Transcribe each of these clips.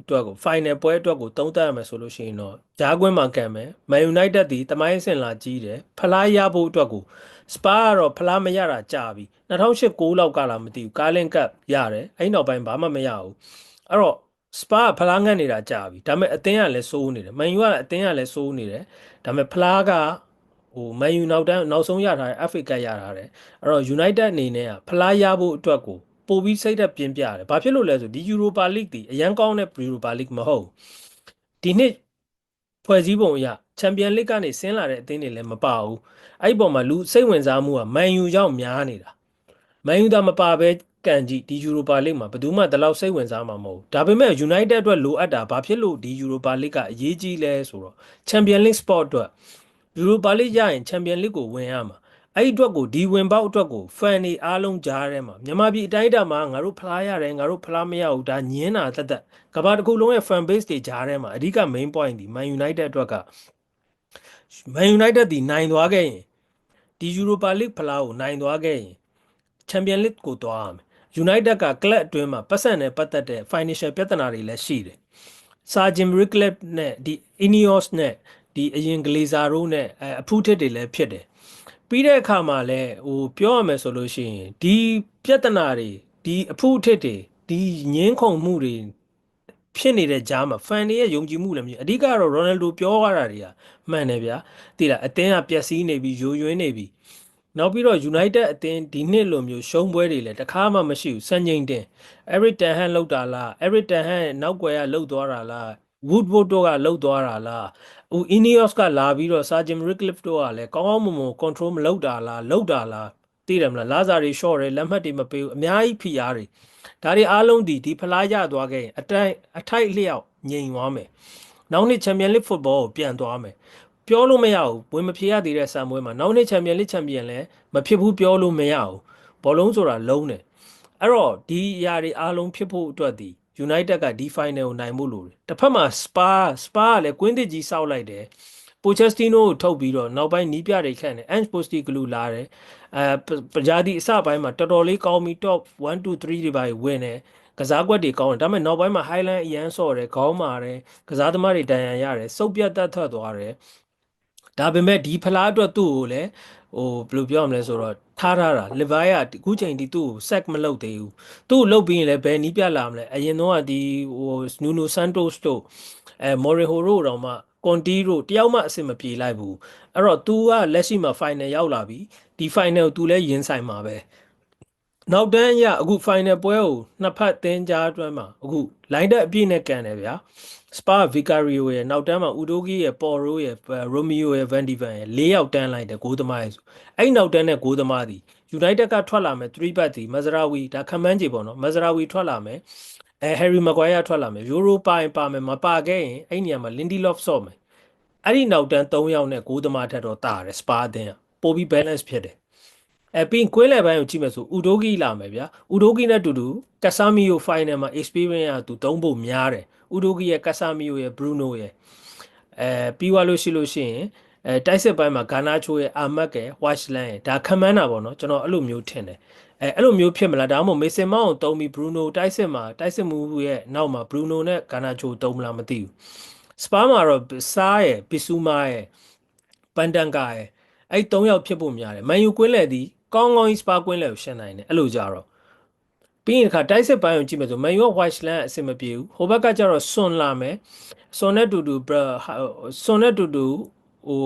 အတွက်ကို final ပွဲအတွက်ကိုသုံးသပ်ရမယ်ဆိုလို့ရှိရင်တော့ဂျားကွင်းမှာကန်မယ် Man United ဒီတမိုင်းစင်လာကြီးတယ်ဖလားရဖို့အတွက်ကိုစပါကတော့ဖလားမရတာကြာပြီ2008 9လောက်ကလာမသိဘူးကားလင်ကပ်ရတယ်အဲ့နောက်ပိုင်းဘာမှမရဘူးအဲ့တော့စပါဖလားငတ်နေတာကြာပြီဒါပေမဲ့အသင်းကလည်းစိုးနေတယ်မန်ယူကအသင်းကလည်းစိုးနေတယ်ဒါပေမဲ့ဖလားကဟိုမန်ယူနောက်တန်းနောက်ဆုံးရထားတဲ့ FA ကပ်ရထားတယ်အဲ့တော့ United အနေနဲ့ကဖလားရဖို့အတွက်ကို ပို့ပြီးစိတ်သက်ပြင်းပြတယ်။ဘာဖြစ်လို့လဲဆိုဒီ Europa League ဒီအရန်ကောင်းတဲ့ Europa League မဟုတ်ဘူး။ဒီနှစ်ဖွဲ့စည်းပုံအရ Champion League ကနေဆင်းလာတဲ့အသင်းတွေလည်းမပါဘူး။အဲ့ဒီပုံမှာလူစိတ်ဝင်စားမှုက Man U ရောက်များနေတာ။ Man U သာမပါဘဲကန်ကြည့်ဒီ Europa League မှာဘယ်သူမှဒီလောက်စိတ်ဝင်စားမှာမဟုတ်ဘူး။ဒါပေမဲ့ United အတွက်လိုအပ်တာဘာဖြစ်လို့ဒီ Europa League ကအရေးကြီးလဲဆိုတော့ Champion League sport အတွက် Europa League ရရင် Champion League ကိုဝင်ရမှာ။ အဲ့ဒီအတွက်ကိုဒီဝင်ပေါက်အတွက်ကို fan တွေအားလုံးကြားထဲမှာမြန်မာပြည်အတိုင်းအတာမှာငါတို့ဖလားရတယ်ငါတို့ဖလားမရဘူးဒါညင်းတာတက်တက်ကဘာတစ်ခုလုံးရဲ့ fan base တွေကြားထဲမှာအဓိက main point ဒီ Man United အတွက်က Man United ဒီနိုင်သွားခဲ့ရင်ဒီ Europa League ဖလားကိုနိုင်သွားခဲ့ရင် Champion League ကိုသွားရမယ် United က club အတွင်းမှာပတ်စံနဲ့ပတ်သက်တဲ့ financial ပြဿနာတွေလည်းရှိတယ်စာဂျင်ဘရစ်ကလပ်နဲ့ဒီ Ineos နဲ့ဒီအရင်ဂလေးဇာတို့နဲ့အဖူးထစ်တွေလည်းဖြစ်တယ် ပြီးတဲ့အခါမှာလည်းဟိုပြောရမယ်ဆိုလို့ရှိရင်ဒီပြဿနာတွေဒီအဖုအထစ်တွေဒီငင်းခုန်မှုတွေဖြစ်နေတဲ့ကြားမှာဖန်တွေရဲ့ယုံကြည်မှုလည်းမရှိအဓိကတော့ရိုနယ်ဒိုပြောရတာတွေကမှန်တယ်ဗျာသိလားအတင်းကပျက်စီးနေပြီယိုယွင်းနေပြီနောက်ပြီးတော့ United အသင်းဒီနှစ်လိုမျိုးရှုံးပွဲတွေလည်းတခါမှမရှိဘူးစံချိန်တင် Eric Ten Hag လောက်တာလား Eric Ten Hag နောက်ွယ်ကလှုပ်သွားတာလား Woodward တို့ကလှုပ်သွားတာလား ဟို Ineos ကလာပြီးတော့ Sergeant Ratcliffe တို့ကလည်းကောင်းကောင်းမွန်မွန် control မလုပ်တာလားလုပ်တာလားသိတယ်မလားလာဇာတွေ short တယ်လက်မှတ်တွေမပေးဘူးအများကြီးဖိအားတွေဒါတွေအားလုံးဒီဒီဖလားရသွားခဲ့ရင်အတိုင်းအထိုက်လျောက်ငြိမ်သွားမယ်နောက်နှစ် Champion League football ကိုပြန်သွားမယ်ပြောလို့မရဘူးဝင်မဖြေရသေးတဲ့ဆံပွဲမှာနောက်နှစ် Champion League Champion လည်းမဖြစ်ဘူးပြောလို့မရဘူးဘောလုံးဆိုတာလုံးတယ်အဲ့တော့ဒီအရာတွေအားလုံးဖြစ်ဖို့အတွက်ဒီ United ကဒီ final ကိုနိုင်ဖို့လိုတယ်တစ်ဖက်မှာ Spa Spa ကလည်းကွင်းသစ်ကြီးစောက်လိုက်တယ်ပိုချက်စတီနိုကိုထုတ်ပြီးတော့နောက်ပိုင်းနီးပြတွေခန့်တယ် Ange Postecoglou လာတယ်အဲပဂျာဒီအစပိုင်းမှာတော်တော်လေးကောင်းပြီး top 1 2 3တွေပါဝင်တယ်ကစားကွက်တွေကောင်းတယ်ဒါပေမဲ့နောက်ပိုင်းမှာ Highland အရန်ဆော့တယ်ခေါင်းမာတယ်ကစားသမားတွေတန်ရန်ရတယ်စုပ်ပြတ်တတ်ထွက်သွားတယ်ဒါပေမဲ့ဒီဖလားအတွက်သူ့ကိုလည်း ဟိုဘယ်လိုပြောရမလဲဆိုတော့ထားထားတာလီဗိုင်းကအခုချိန်ဒီသူ့ကို set မလုပ်သေးဘူးသူ့ကိုလုပ်ပြီးရင်လည်းဘယ်နီးပြလာမလဲအရင်တော့ကဒီဟိုနူနိုဆန်တိုစ်တို့အဲမော်ရီဟိုတို့တော့မှကွန်တီတို့တယောက်မှအဆင်မပြေလိုက်ဘူးအဲ့တော့ तू ကလက်ရှိမှာ final ရောက်လာပြီဒီ final ကို तू လည်းရင်ဆိုင်မှာပဲနောက်တန်းရအခု final ပွဲကိုနှစ်ဖက်တင်းကြားအတွင်းမှာအခု line တက်အပြည့်နဲ့ကန်တယ်ဗျာ Spa Vicario ရဲ့နောက်တန်းမှာ Udogi ရဲ့ Poro ရဲ့ Romeo ရဲ့ Van de Ven ရဲ့၄ယောက်တန်းလိုက်တယ်ဂိုးသမားရဲ့ဆိုအဲ့နောက်တန်းနဲ့ဂိုးသမားဒီ United ကထွက်လာမယ်3 back ဒီ Mazraoui ဒါခမန်းကြီးပေါ့နော် Mazraoui ထွက်လာမယ်အဲ Harry Maguire ထွက်လာမယ် Euro ပိုင်ပါမယ်မပါခဲ့ရင်အဲ့နေရာမှာ Lindelof ဆော့မယ်အဲ့ဒီနောက်တန်း3ယောက်နဲ့ဂိုးသမားထက်တော့တာတယ် Spa အသင်းကပိုပြီး balance ဖြစ်တယ်အဲပြီးကွင်းလေပိုင်းကိုကြည့်မယ်ဆိုဥဒိုဂီလာမယ်ဗျာဥဒိုဂီနဲ့တူတူကဆာမီယို final မှာ experience ကသူသုံးဖို့များတယ် ဥဒိုဂီရဲ့ကဆာမီယိုရဲ့ဘရူနိုရဲ့အဲပြီးသွားလို့ရှိလို့ရှိရင်အဲတိုက်စစ်ပိုင်းမှာဂါနာချိုရဲ့အာမတ်ရဲ့ဝါရှလန်ရဲ့ဒါခမန်းတာပေါ့နော်ကျွန်တော်အဲ့လိုမျိုးထင်တယ်အဲအဲ့လိုမျိုးဖြစ်မလားဒါမှမဟုတ်မေဆင်မောင်းကိုတုံးပြီးဘရူနိုတိုက်စစ်မှာတိုက်စစ်မှုရဲ့နောက်မှာဘရူနိုနဲ့ဂါနာချိုတုံးမလားမသိဘူးစပါးမှာတော့စားရဲ့ပီဆူမာရဲ့ပန်တန်ကာရဲ့အဲ့၃ယောက်ဖြစ်ဖို့များတယ်မန်ယူကွင်းလေသည်ကောင်းကောင်းကြီးစပါးကွင်းလေကိုရှင်းနိုင်တယ်အဲ့လိုကြတော့ ပြီးရင်တခါတိုက်စစ်ပိုင်းကိုကြည့်မယ်ဆိုမန်ယူက Watchland အဆင်မပြေဘူးဟိုဘက်ကကျတော့စွန်လာမယ်စွန်နဲ့တူတူစွန်နဲ့တူတူဟို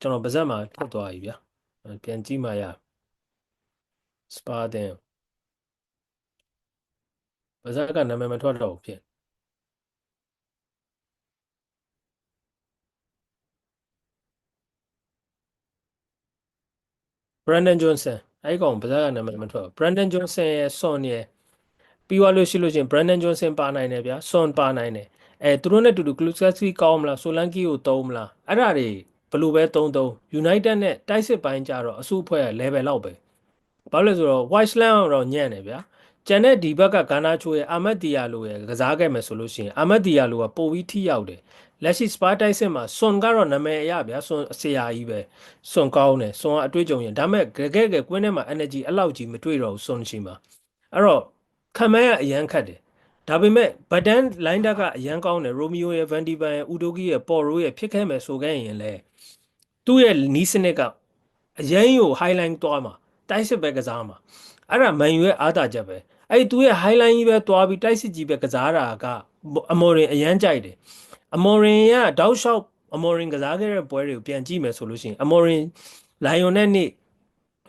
ကျွန်တော်ပါဇက်မှာထပ်သွားပြီဗျာပြန်ကြည့်မှရစပါတဲ့ပါဇက်ကနာမည်မထွက်တော့ဘူးဖြစ် Brandon Johnson အဲ့ကောင်ပါဇက်ကနာမည်မထွက်ဘူး Brandon Johnson ရဲ့ Son ရဲ့ပြီးသွားလို့ရှိလို့ချင်း Brandon Johnson ပါနိုင်တယ်ဗျာ Son ပါနိုင်တယ်အဲသူတို့နဲ့တူတူ Kulusevski ကောင်းမလား Solanke ကိုသုံးမလားအဲ့ဒါတွေဘယ်လိုပဲသုံးသုံး United နဲ့တိုက်စစ်ပိုင်းကြတော့အစုအဖွဲ့ရဲ့ level လောက်ပဲဘာလို့လဲဆိုတော့ Whiteland တော့ညံ့တယ်ဗျာ ကျန်တဲ့ဒီဘက်ကဂါနာချိုရဲ့အာမတ်တီယာလိုရဲ့ကစားခဲ့မယ်ဆိုလို့ရှိရင်အာမတ်တီယာလိုကပိုပြီးထိရောက်တယ်လက်ရှိစပါတိုက်စစ်မှာစွန်ကတော့နာမည်အရဗျာစွန်ဆရာကြီးပဲစွန်ကောင်းတယ်စွန်ကအတွေ့အကြုံရင်ဒါပေမဲ့ကဲကဲကွင်းထဲမှာ energy အလောက်ကြီးမတွေ့တော့ဘူးစွန်ရှိမှာအဲ့တော့ခံမန်းကအရန်ခတ်တယ်ဒါပေမဲ့ဘဒန်လိုင်းတက်ကအရန်ကောင်းတယ်ရိုမီယိုရဲ့ဗန်ဒီဗန်ရဲ့ဥဒိုဂီရဲ့ပေါ်ရိုရဲ့ဖြစ်ခဲ့မယ်ဆိုခဲ့ရင်လေသူ့ရဲ့နီးစနစ်ကအရန်ကို highlight သွားမှာတိုက်စစ်ပဲကစားမှာအဲ့ဒါမန်ယူရဲ့အားသာချက်ပဲ အဲ့သူ့ရဲ့ highlight ကြီးပဲသွားပြီးတိုက်စစ်ကြီးပဲကစားတာကအမော်ရင်အရန်ကြိုက်တယ်အမော်ရင်ကတောက်လျှောက်အမော်ရင်ကစားခဲ့တဲ့ပွဲတွေကိုပြန်ကြည့်မယ်ဆိုလို့ရှိရင်အမော်ရင်လိုင်ယွန်နဲ့နေ့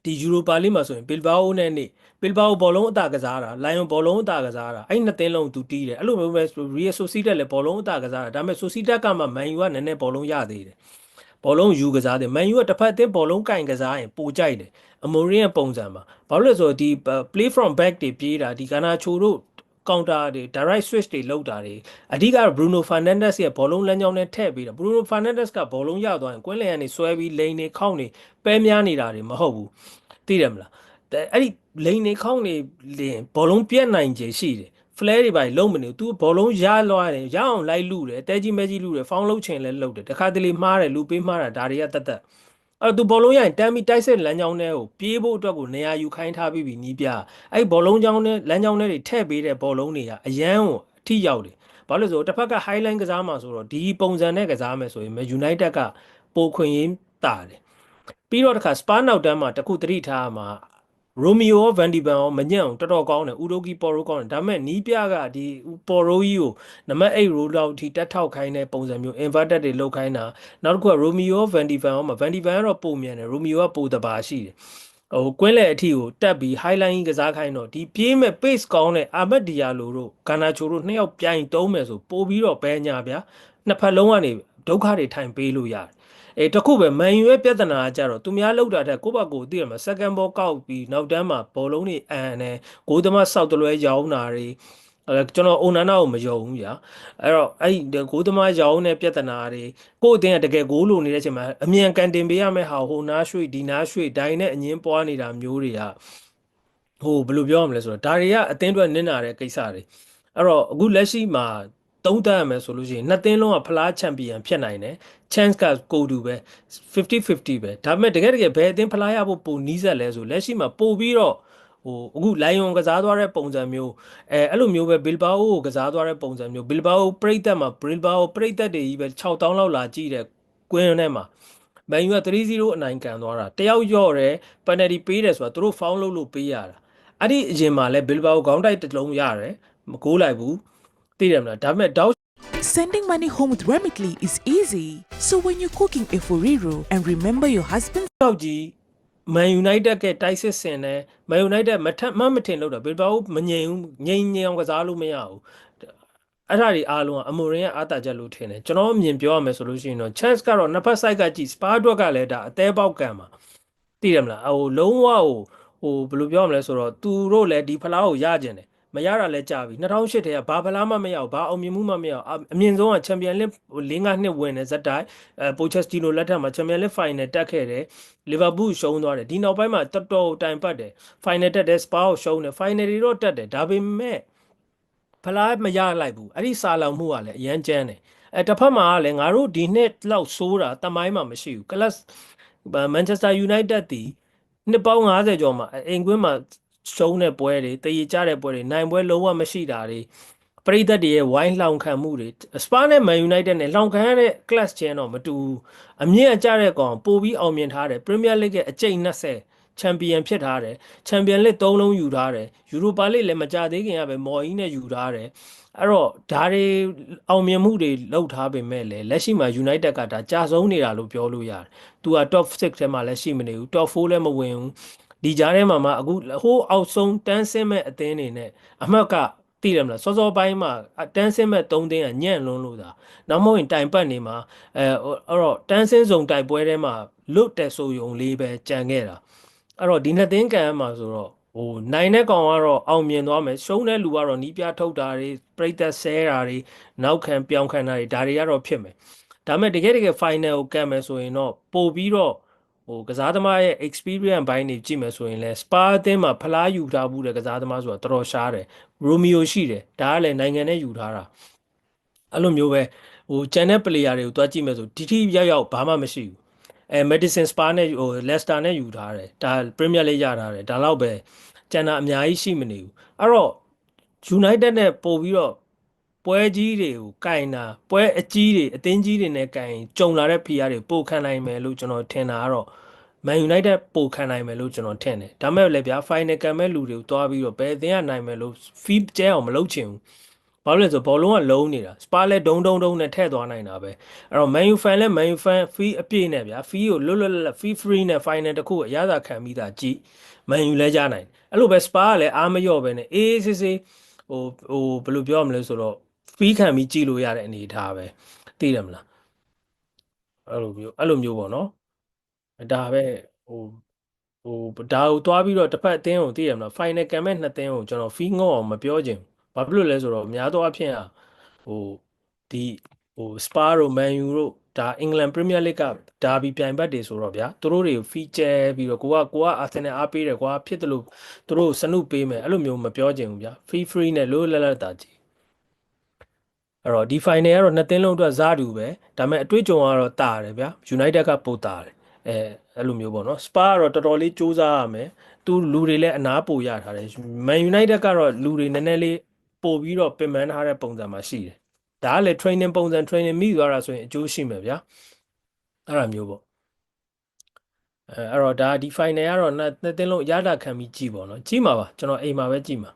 ဒီယူရိုပါလိမှာဆိုရင်ဘီလ်ဘာအိုနဲ့နေ့ဘီလ်ဘာအိုဘောလုံးအတာကစားတာလိုင်ယွန်ဘောလုံးအတာကစားတာအဲ့နှစ်သင်းလုံးသူတီးတယ်အဲ့လိုမျိုးပဲရီယယ်ဆိုစီတက်လည်းဘောလုံးအတာကစားတာဒါပေမဲ့ဆိုစီတက်ကမှမန်ယူကနည်းနည်းဘောလုံးရသေးတယ် ဘောလုံးယူကစားတယ်မန်ယူကတစ်ဖက်အသင်းဘောလုံးကင်ကစားရင်ပိုကြိုက်တယ်အမိုရီရဲ့ပုံစံမှာဘာလို့လဲဆိုတော့ဒီ play from back တွေပြေးတာဒီကာနာချိုတို့ counter တွေ direct switch တွေလောက်တာတွေအဓိက Bruno Fernandes ရဲ့ဘောလုံးလမ်းကြောင်းနဲ့ထည့်ပြီးတာ Bruno Fernandes ကဘောလုံးရသွားရင်ကွင်းလျံကနေဆွဲပြီးလိန်နေခေါင်းနေပဲများနေတာတွေမဟုတ်ဘူးသိတယ်မလားတဲ့အဲ့ဒီလိန်နေခေါင်းနေလင်ဘောလုံးပြက်နိုင်ခြေရှိတယ် flare တွေပါလုံးမနေဘူး तू ဘောလုံးရလွှားတယ်ရအောင်လိုက်လူတယ်တဲကြီးမဲကြီးလူတယ်ဖောင်းလုံးချင်လဲလုတ်တယ်တခါတလေမှားတယ်လူပေးမှားတာဒါတွေကတတ်တတ်အဲ့တော့ तू ဘောလုံးရရင်တမ်းပြီးတိုက်စစ်လမ်းကြောင်းထဲကိုပြေးဖို့အတွက်ကိုနေရာယူခိုင်းထားပြီးပြီနီးပြအဲ့ဘောလုံးကြောင်းနဲ့လမ်းကြောင်းထဲတွေထည့်ပေးတဲ့ဘောလုံးတွေကအရန်ကိုအထိရောက်တယ်ဘာလို့လဲဆိုတော့တစ်ဖက်က highline ကစားမှာဆိုတော့ဒီပုံစံနဲ့ကစားမယ်ဆိုရင် United ကပိုခွင့်ရင်းတာတယ်ပြီးတော့တခါ Spa နောက်တန်းမှာတခုသတိထားမှာ ရိုမီယိုဗန်ဒီဗန်ရောမညံ့အောင်တော်တော်ကောင်းတယ်ဥဒိုဂီပေါ်ရိုကောင်းတယ်ဒါပေမဲ့နီးပြကဒီပေါ်ရိုကြီးကိုနံပါတ်8ရိုလောက်အထိတက်ထောက်ခိုင်းတဲ့ပုံစံမျိုး inverted တွေလောက်ခိုင်းတာနောက်တစ်ခုကရိုမီယိုဗန်ဒီဗန်ရောမှာဗန်ဒီဗန်ကတော့ပုံမြန်တယ်ရိုမီယိုကပိုတပါရှိတယ်ဟိုကွင်းလေအထိကိုတက်ပြီး highline ကစားခိုင်းတော့ဒီပြေးမဲ့ pace ကောင်းတဲ့အာမက်ဒီယာလိုတို့ဂါနာချိုတို့နှစ်ယောက်ပြိုင်တုံးမယ်ဆိုပို့ပြီးတော့ဘဲညာဗျာနှစ်ဖက်လုံးကနေဒုက္ခတွေထိုင်ပေးလို့ရတယ် အဲတခုပဲမန်ယူရဲ့ပြဿနာကကြတော့သူများလောက်တာတဲ့ကိုယ့်ဘက်ကိုသိရမှာ second ball ကောက်ပြီးနောက်တန်းမှာဘောလုံးတွေအန်တယ်ဂိုးသမားစောက်တလွဲရောင်းတာတွေအဲကျွန်တော်အုံနာနာကိုမယုံဘူးညာအဲ့တော့အဲ့ဒီဂိုးသမားရောင်းတဲ့ပြဿနာတွေကိုယ့်အတင်းကတကယ်ဂိုးလိုနေတဲ့အချိန်မှာအမြန်ကန်တင်ပေးရမယ့်ဟာဟိုနားရွှေ့ဒီနားရွှေ့ဒိုင်နဲ့အငင်းပွားနေတာမျိုးတွေကဟိုဘယ်လိုပြောရမလဲဆိုတော့ဒါတွေကအတင်းအတွက်နင့်နာတဲ့ကိစ္စတွေအဲ့တော့အခုလက်ရှိမှာ သုံးသပ်ရမယ်ဆိုလို့ရှိရင်နှစ်သင်းလုံးကဖလားချန်ပီယံဖြစ်နိုင်တယ် chance ကကိုတူပဲ50-50ပဲဒါပေမဲ့တကယ်တကယ်ဘယ်အသင်းဖလားရဖို့ပိုနီးစက်လဲဆိုလက်ရှိမှာပိုပြီးတော့ဟိုအခုလိုင်ယွန်ကစားသွားတဲ့ပုံစံမျိုးအဲအဲ့လိုမျိုးပဲဘီလ်ဘာအိုကိုကစားသွားတဲ့ပုံစံမျိုးဘီလ်ဘာအိုပြိသက်မှာဘီလ်ဘာအိုပြိသက်တွေကြီးပဲ6000လောက်လာကြည့်တဲ့ကွင်းထဲမှာမန်ယူက3-0အနိုင်ကန်သွားတာတယောက်ရော့တယ်ပန်နယ်တီပေးတယ်ဆိုတာသူတို့ဖောင်းလုပ်လို့ပေးရတာအဲ့ဒီအရင်မှာလဲဘီလ်ဘာအိုခေါင်းတိုက်တစ်လုံးရတယ်မကိုးလိုက်ဘူး သိတယ်မလားဒါပေမဲ့တောက် Sending money home with Remitly is easy. So when you're cooking a foriro and remember your husband's တောက်ကြီးမန်ယူနိုက်တက်ကတိုက်စစ်ဆင်တယ်မန်ယူနိုက်တက်မထမမထင်လို့တာဘယ်တော့မငြိမ်ဘူးငြိမ်ငြိမ်အောင်ကစားလို့မရဘူးအဲ့ဒါတွေအားလုံးကအမိုရင်ရဲ့အားတာချက်လို့ထင်တယ်ကျွန်တော်အမြင်ပြောရမယ်ဆိုလို့ရှိရင်တော့ chance ကတော့နှစ်ဖက် side ကကြည့် spa အတွက်ကလည်းဒါအသေးပေါက်ကံမှာသိတယ်မလားဟိုလုံးဝဟိုဟိုဘယ်လိုပြောရမလဲဆိုတော့သူတို့လည်းဒီဖလားကိုရကြတယ် မရတာလဲကြာပြီ2008ထဲကဘာဖလားမှမရဘူးဘာအောင်မြင်မှုမှမရဘူးအမြင့်ဆုံးကချန်ပီယံလစ်၄၅နှစ်ဝင်တဲ့ဇက်တိုင်းအဲပိုချက်စတီနိုလက်ထက်မှာချန်ပီယံလစ်ဖိုင်နယ်တက်ခဲ့တယ်လီဗာပူးရှုံးသွားတယ်ဒီနောက်ပိုင်းမှာတော်တော်တိုင်ပတ်တယ်ဖိုင်နယ်တက်တယ်စပါကိုရှုံးတယ်ဖိုင်နယ်တွေတော့တက်တယ်ဒါပေမဲ့ဖလားမရလိုက်ဘူးအဲ့ဒီစာလောင်မှုကလည်းအရန်ကျန်းတယ်အဲတစ်ဖက်မှာကလည်းငါတို့ဒီနှစ်လောက်ဆိုးတာတမိုင်းမှာမရှိဘူးကလပ်မန်ချက်စတာယူနိုက်တက်တီနှစ်ပေါင်း90ကျော်မှာအိမ်ကွင်းမှာ ရှုံးတဲ့ပွဲတွေတည်ကြတဲ့ပွဲတွေနိုင်ပွဲလုံးဝမရှိတာတွေပရိသတ်တွေရဲ့ဝိုင်းလှောင်ခံမှုတွေစပါနဲ့မန်ယူနိုက်တက်နဲ့လှောင်ခံရတဲ့ class ချင်းတော့မတူဘူးအမြင့်အကျတဲ့ကောင်ပို့ပြီးအောင်မြင်ထားတယ်ပရီးမီးယားလိဂ်ရဲ့အကျိတ်20ချန်ပီယံဖြစ်ထားတယ်ချန်ပီယံလစ်၃လုံးယူထားတယ်ယူရိုပါလိလည်းမကြသေးခင်ကပဲမော်ကြီးနဲ့ယူထားတယ်အဲ့တော့ဒါတွေအောင်မြင်မှုတွေလောက်ထားပေမဲ့လည်းလက်ရှိမှာ United ကဒါကြာဆုံးနေတာလို့ပြောလို့ရတယ်။ तू က top 6ထဲမှာလည်းရှိမနေဘူး top 4လည်းမဝင်ဘူး ဒီကြားထဲမှာမှအခုဟိုးအောက်ဆုံးတန်းဆင်းမဲ့အသင်းတွေနဲ့အမှတ်ကသိတယ်မလားစောစောပိုင်းမှာတန်းဆင်းမဲ့၃သင်းကညံ့လွန်းလို့သာနောက်မဟုတ်ရင်တိုင်ပတ်နေမှာအဲအဲ့တော့တန်းဆင်းဆောင်တိုက်ပွဲထဲမှာလွတ်တယ်ဆိုယုံလေးပဲကြံခဲ့တာအဲ့တော့ဒီနှစ်သင်းကန်မှာဆိုတော့ဟိုနိုင်တဲ့ကောင်ကတော့အောင်မြင်သွားမယ်ရှုံးတဲ့လူကတော့နီးပြထုတ်တာတွေပြိသက်ဆဲတာတွေနောက်ခံပြောင်းခံတာတွေဒါတွေကတော့ဖြစ်မယ်ဒါပေမဲ့တကယ်တကယ် final ကိုကတ်မယ်ဆိုရင်တော့ပို့ပြီးတော့ ဟိုကစားသမားရဲ့ experience ဘိုင်းတွေကြည့်မယ်ဆိုရင်လဲ Spa အသင်းမှာဖလားယူထားဘူးတဲ့ကစားသမားဆိုတာတော်တော်ရှားတယ် Romeo ရှိတယ်ဒါကလည်းနိုင်ငံနဲ့ယူထားတာအဲ့လိုမျိုးပဲဟို channel player တွေကိုတွားကြည့်မယ်ဆိုဒီထိရောက်ရောက်ဘာမှမရှိဘူးအဲ medicine spa နဲ့ဟို Leicester နဲ့ယူထားတယ်ဒါ Premier League ရထားတယ်ဒါတော့ပဲကျန်တာအများကြီးရှိမနေဘူးအဲ့တော့ United နဲ့ပို့ပြီးတော့ ပွဲကြီးတွေကိုကင်တာပွဲအကြီးတွေအသင်းကြီးတွေနဲ့ကင်ကြုံလာတဲ့ဖိအားတွေပိုခံနိုင်မယ်လို့ကျွန်တော်ထင်တာကတော့ Man United ပိုခံနိုင်မယ်လို့ကျွန်တော်ထင်တယ်ဒါမဲ့လည်းဗျာ final ကံမဲ့လူတွေကိုတွားပြီးတော့ဘယ်အသင်းကနိုင်မယ်လို့ feed ကျဲအောင်မလုပ်ချင်ဘူးဘာလို့လဲဆိုဘောလုံးကလုံးနေတာ spa လဲဒုံဒုံဒုံနဲ့ထည့်သွားနိုင်တာပဲအဲ့တော့ Man U fan လဲ Man U fan fee အပြည့်နဲ့ဗျာ fee ကိုလွတ်လွတ်လပ်လပ် fee free နဲ့ final တစ်ခုအရသာခံပြီးသားကြည် Man U လဲကြနိုင်တယ်အဲ့လိုပဲ spa ကလည်းအားမလျော့ပဲနဲ့အေးအေးဆေးဆေးဟိုဟိုဘယ်လိုပြောရမလဲဆိုတော့ fee ခံပြီးကြည်လို့ရတဲ့အနေအထားပဲသိတယ်မလားအဲ့လိုမျိုးအဲ့လိုမျိုးပေါ့နော်ဒါပဲဟိုဟိုဒါကိုသွားပြီးတော့တစ်ဖက်အသင်းကိုသိရမလား final ကံမဲ့နှစ်သင်းကိုကျွန်တော် fee ငေါ့အောင်မပြောချင်ဘူးဘာဖြစ်လို့လဲဆိုတော့များသောအားဖြင့်อ่ะဟိုဒီဟို Spa တို့ Man U တို့ဒါ England Premier League ကဒါဘီပြိုင်ဘက်တွေဆိုတော့ဗျာသူတို့တွေကို feature ပြီးတော့ကိုကကိုက Arsenal အားပေးတယ်ကွာဖြစ်တယ်လို့သူတို့စနုပေးမယ်အဲ့လိုမျိုးမပြောချင်ဘူးဗျာ free free နဲ့လို့လက်လက်တာကြည့် အဲ့တော့ဒီ final ကတော့နှစ်သင်းလုံးအတွက်ဇာတူပဲဒါပေမဲ့အတွေ့အကြုံကတော့တာတယ်ဗျာ United ကပိုတာတယ်အဲအဲ့လိုမျိုးပေါ့နော် Spa ကတော့တော်တော်လေးစူးစမ်းရမယ်သူလူတွေလည်းအနားပိုရထားတယ် Man United ကတော့လူတွေနည်းနည်းလေးပို့ပြီးတော့ပင်ပန်းထားတဲ့ပုံစံမှာရှိတယ်ဒါကလည်း training ပုံစံ training မိသွားတာဆိုရင်အကျိုးရှိမယ်ဗျာအဲ့လိုမျိုးပေါ့အဲအဲ့တော့ဒါဒီ final ကတော့နှစ်နှစ်သင်းလုံးရတာခံပြီးကြည့်ပါတော့ကြည့်မှာပါကျွန်တော်အိမ်မှာပဲကြည့်မှာ